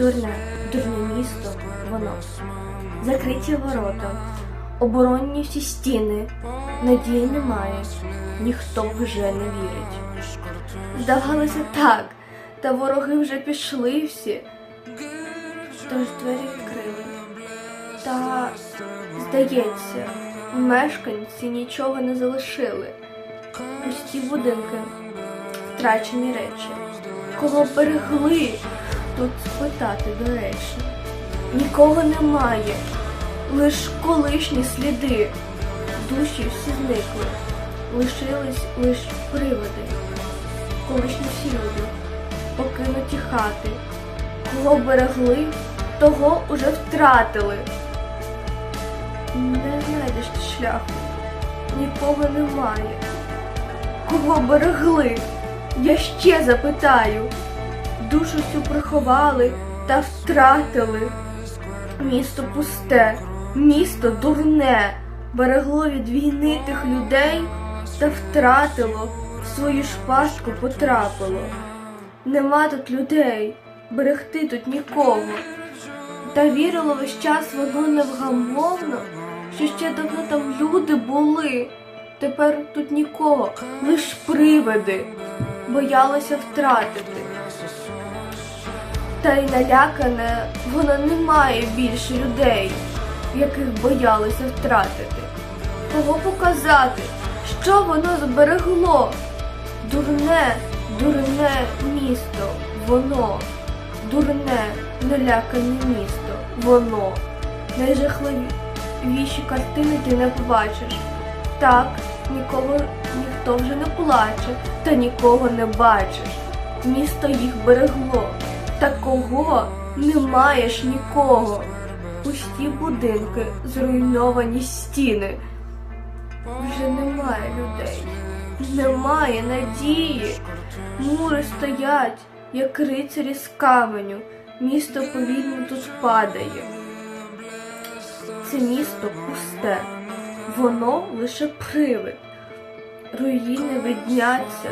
Дурне, дурне місто, воно. Закриті ворота, оборонні всі стіни, надії немає, ніхто вже не вірить. Здавалося так, та вороги вже пішли всі, тож двері відкрили. Та, здається, мешканці нічого не залишили. Пусті будинки, втрачені речі. Кого берегли тут спитати, до речі. Нікого немає, лиш колишні сліди. Душі всі зникли, лишились лиш приводи. Колишні всі люди, покинуті хати. Кого берегли, того уже втратили. Не знайдеш ти шляху, нікого немає. Кого берегли? Я ще запитаю. Душу всю приховали та втратили. Місто пусте, місто дурне, берегло від війни тих людей та втратило, в свою ж пастку потрапило. Нема тут людей, берегти тут нікого. Та вірило весь час воно невгамовно, що ще давно там люди були. Тепер тут нікого, лиш привиди, боялося втратити. Та й налякане воно не має більше людей, яких боялося втратити. Кого показати, що воно зберегло? Дурне, дурне місто, воно, дурне, налякане місто, воно. Найжахливіші картини ти не побачиш. Так, нікого ніхто вже не плаче, та нікого не бачиш. Місто їх берегло. Та кого не маєш нікого. Пусті будинки, зруйновані стіни. Вже немає людей, немає надії. Мури стоять, як рицарі з каменю. Місто повільно тут падає. Це місто пусте, воно лише привид. Руїни видняться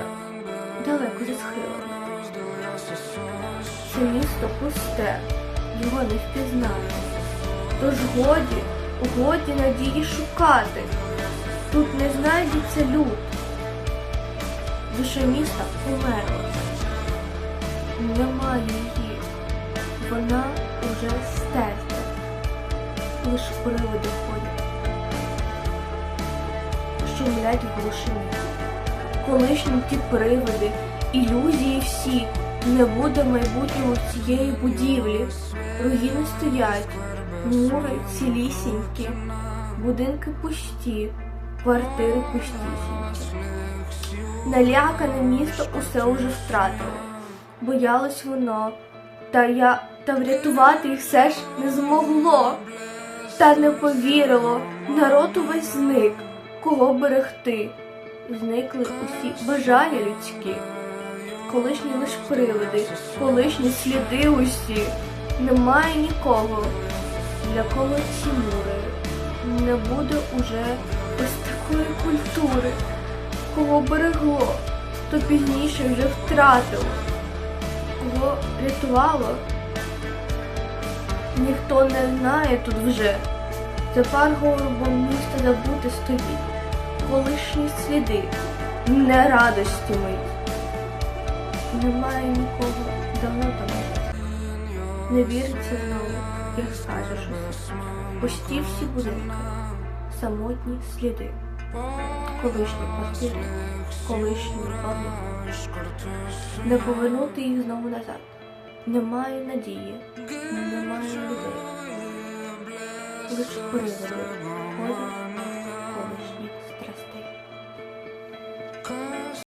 далеко за схилами. Це місто пусте, його не впізнати. Тож годі, годі надії шукати. Тут не знайдеться люд. Душа міста померла. Немає її. Вона уже стерта. Лиш приводи ходять. Шумлять в глушині. Колишні ті приводи, ілюзії всі. Не буде майбутнього цієї будівлі. Руїни стоять, мури цілісінькі, будинки пусті, квартири пустісінькі. Налякане місто усе уже втратило. Боялось воно, та я та врятувати їх все ж не змогло. Та не повірило, народ увесь зник, кого берегти. Зникли усі бажання людські колишні лиш привиди, колишні сліди усі. Немає нікого, для кого ці мури. Не буде уже без такої культури, кого берегло, то пізніше вже втратило, кого рятувало. Ніхто не знає тут вже. За паргорбом міста забути стоїть, колишні сліди, не радості мить. Немає нікого, давно там. Не віриться знову, як скажеш усе. Пусті всі будинки, самотні сліди, колишні квартири, колишні баби. Не повернути їх знову назад. Немає надії, немає людей. Лиш приводи ходять страстей.